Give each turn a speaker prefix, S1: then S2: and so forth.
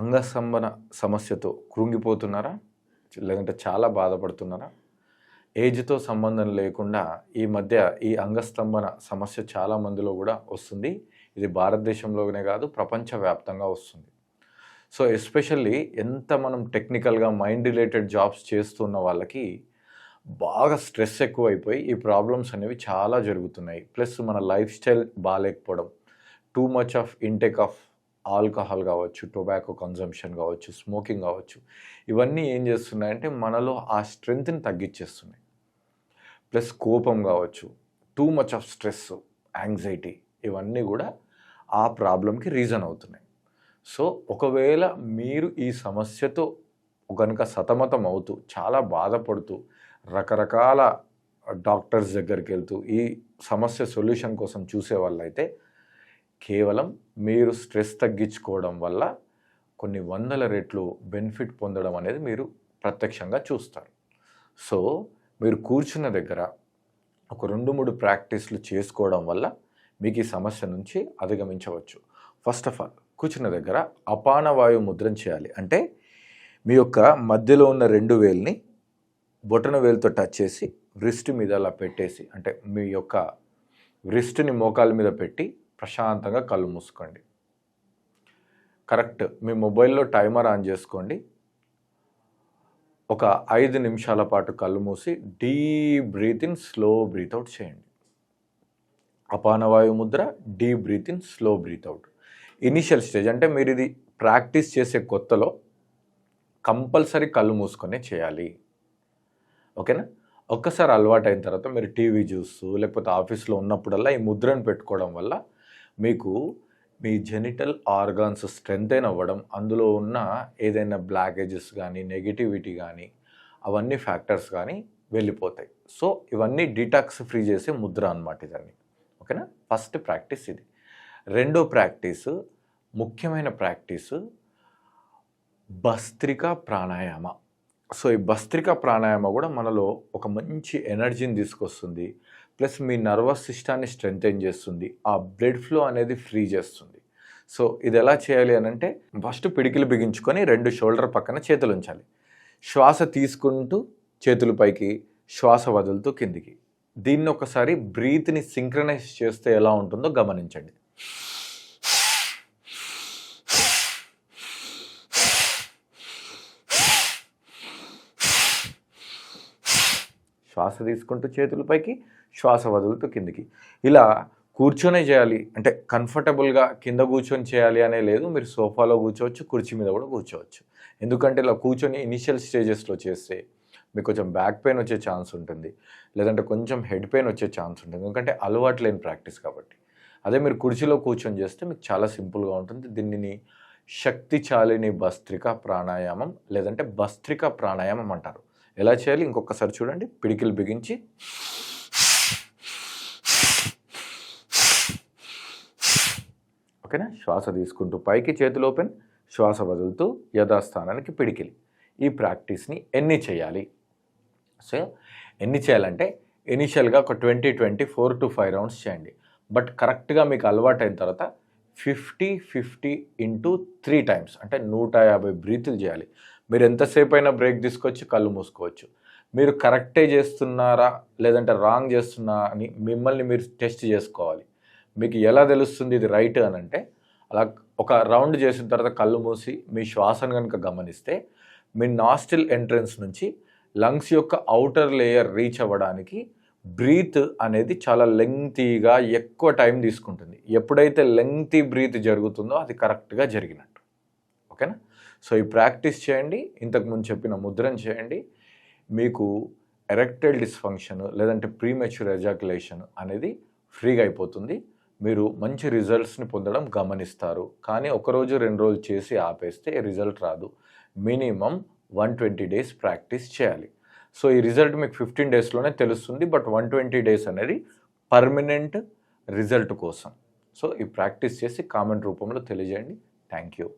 S1: అంగస్తంభన సమస్యతో కృంగిపోతున్నారా? లేదంటే చాలా బాధపడుతున్నారా? ఏజ్తో సంబంధం లేకుండా ఈ మధ్య ఈ అంగస్తంభన సమస్య చాలా మందిలో కూడా వస్తుంది. ఇది భారతదేశంలోనే కాదు ప్రపంచవ్యాప్తంగా వస్తుంది. సో ఎస్పెషల్లీ ఎంత మనం టెక్నికల్గా మైండ్ రిలేటెడ్ జాబ్స్ చేస్తున్న వాళ్ళకి బాగా స్ట్రెస్ ఎక్కువైపోయి ఈ ప్రాబ్లమ్స్ అనేవి చాలా జరుగుతున్నాయి. ప్లస్ మన life style బాగాలేకపోవడం. Too much of intake of alcohol కావచ్చు టొబాకో కన్జంప్షన్ కావచ్చు స్మోకింగ్ కావచ్చు ఇవన్నీ ఏం చేస్తున్నాయంటే మనలో ఆ స్ట్రెంగ్త్ని తగ్గించేస్తున్నాయి. ప్లస్ కోపం కావచ్చు too much of stress anxiety ఇవన్నీ కూడా ఆ ప్రాబ్లంకి రీజన్ అవుతున్నాయి. సో ఒకవేళ మీరు ఈ సమస్యతో కనుక సతమతం అవుతూ చాలా బాధపడుతూ రకరకాల డాక్టర్స్ దగ్గరికి వెళ్తూ ఈ సమస్య సొల్యూషన్ కోసం చూసే వాళ్ళైతే కేవలం మీరు స్ట్రెస్ తగ్గించుకోవడం వల్ల కొన్ని వందల రెట్లు బెనిఫిట్ పొందడం అనేది మీరు ప్రత్యక్షంగా చూస్తారు. సో మీరు కూర్చున్న దగ్గర ఒక రెండు మూడు ప్రాక్టీస్లు చేసుకోవడం వల్ల మీకు ఈ సమస్య నుంచి అధిగమించవచ్చు. ఫస్ట్ ఆఫ్ ఆల్ కూర్చున్న దగ్గర అపాన వాయువు ముద్రణ చేయాలి. అంటే మీ యొక్క మధ్యలో ఉన్న రెండు వేల్ని బొటన వేలుతో టచ్ చేసి రిస్ట్ మీద అలా పెట్టేసి అంటే మీ యొక్క రిస్ట్ని మోకాల మీద పెట్టి ప్రశాంతంగా కళ్ళు మూసుకోండి. కరెక్ట్ మీ మొబైల్లో టైమర్ ఆన్ చేసుకోండి. ఒక ఐదు నిమిషాల పాటు కళ్ళు మూసి deep breath in slow breath out చేయండి. అపానవాయు Mudra deep breath in slow breath out. Initial stage అంటే మీరు ఇది ప్రాక్టీస్ చేసే కొత్తలో కంపల్సరీ కళ్ళు మూసుకొనే చేయాలి. ఓకేనా? ఒక్కసారి అలవాటు అయిన తర్వాత మీరు టీవీ చూస్తూ లేకపోతే ఆఫీస్లో ఉన్నప్పుడల్లా ఈ ముద్రను పెట్టుకోవడం వల్ల మీకు మీ జెనిటల్ ఆర్గాన్స్ స్ట్రెంగ్తైన్ అవ్వడం అందులో ఉన్న ఏదైనా బ్లాకేజెస్ కానీ నెగిటివిటీ కానీ అవన్నీ ఫ్యాక్టర్స్ కానీ వెళ్ళిపోతాయి. సో ఇవన్నీ డిటాక్స్ ఫ్రీ చేసే ముద్ర అనమాట ఇదన్నీ. ఓకేనా? ఫస్ట్ ప్రాక్టీస్ ఇది. రెండో ప్రాక్టీస్ ముఖ్యమైన ప్రాక్టీస్ భస్త్రికా ప్రాణాయామ. సో ఈ భస్త్రికా ప్రాణాయామ కూడా మనలో ఒక మంచి ఎనర్జీని తీసుకొస్తుంది. ప్లస్ మీ నర్వస్ సిస్టాన్ని స్ట్రెంగ్తెన్ చేస్తుంది. ఆ బ్లడ్ ఫ్లో అనేది ఫ్రీ చేస్తుంది. సో ఇది ఎలా చేయాలి అని అంటే ఫస్ట్ పిడికిలు బిగించుకొని రెండు షోల్డర్ పక్కన చేతులు ఉంచాలి. శ్వాస తీసుకుంటూ చేతులు పైకి శ్వాస వదులుతూ కిందికి. దీన్ని ఒకసారి బ్రీత్ని సింక్రనైజ్ చేస్తే ఎలా ఉంటుందో గమనించండి. శ్వాస తీసుకుంటూ చేతుల పైకి శ్వాస వదులుతూ కిందికి. ఇలా కూర్చొనే చేయాలి. అంటే కంఫర్టబుల్గా కింద కూర్చొని చేయాలి అనే లేదు. మీరు సోఫాలో కూర్చోవచ్చు కుర్చీ మీద కూడా కూర్చోవచ్చు. ఎందుకంటే ఇలా కూర్చొని ఇనిషియల్ స్టేజెస్లో చేస్తే మీకు కొంచెం బ్యాక్ పెయిన్ వచ్చే ఛాన్స్ ఉంటుంది. లేదంటే కొంచెం హెడ్ పెయిన్ వచ్చే ఛాన్స్ ఉంటుంది. ఎందుకంటే అలవాటు లేని ప్రాక్టీస్ కాబట్టి. అదే మీరు కుర్చీలో కూర్చొని చేస్తే మీకు చాలా సింపుల్గా ఉంటుంది. దీనిని శక్తి చాలిని భస్త్రిక ప్రాణాయామం లేదంటే భస్త్రిక ప్రాణాయామం అంటారు. ఎలా చేయాలి? ఇంకొకసారి చూడండి. పిడికిలు బిగించి. ఓకేనా? శ్వాస తీసుకుంటూ పైకి చేతులు ఓపెన్. శ్వాస వదులుతూ యథాస్థానానికి పిడికిలి. ఈ ప్రాక్టీస్ని ఎన్ని చేయాలి? సో ఎన్ని చేయాలంటే ఇనిషియల్గా ఒక twenty twenty four to five rounds చేయండి. బట్ కరెక్ట్గా మీకు అలవాటు అయిన తర్వాత fifty fifty into three times అంటే నూట యాభై బ్రీతులు చేయాలి. మీరు ఎంతసేపు అయినా బ్రేక్ తీసుకొచ్చి కళ్ళు మూసుకోవచ్చు. మీరు కరెక్టే చేస్తున్నారా లేదంటే రాంగ్ చేస్తున్నారా అని మిమ్మల్ని మీరు టెస్ట్ చేసుకోవాలి. మీకు ఎలా తెలుస్తుంది ఇది రైట్ అని అంటే అలా ఒక రౌండ్ చేసిన తర్వాత కళ్ళు మూసి మీ శ్వాసను కనుక గమనిస్తే మీ నాస్టిల్ ఎంట్రన్స్ నుంచి లంగ్స్ యొక్క అవుటర్ లేయర్ రీచ్ అవ్వడానికి బ్రీత్ అనేది చాలా లెంగ్తీగా ఎక్కువ టైం తీసుకుంటుంది. ఎప్పుడైతే లెంగ్తీ బ్రీత్ జరుగుతుందో అది కరెక్ట్గా జరిగినట్టు. ఓకేనా? సో ఈ ప్రాక్టీస్ చేయండి ఇంతకుముందు చెప్పిన ముద్రను చేయండి. మీకు ఎరెక్టైల్ డిస్ఫంక్షన్ లేదంటే ప్రీమెచ్యూర్ ఎజాకులేషన్ అనేది ఫ్రీగా అయిపోతుంది. మీరు మంచి రిజల్ట్స్ని పొందడం గమనిస్తారు. కానీ ఒకరోజు రెండు రోజులు చేసి ఆపేస్తే రిజల్ట్ రాదు. Minimum one twenty days practice చేయాలి. సో ఈ రిజల్ట్ మీకు ఫిఫ్టీన్ డేస్లోనే తెలుస్తుంది. బట్ వన్ ట్వంటీ డేస్ అనేది పర్మనెంట్ రిజల్ట్ కోసం. సో ఈ ప్రాక్టీస్ చేసి కామెంట్ రూపంలో తెలియజేయండి. Thank you.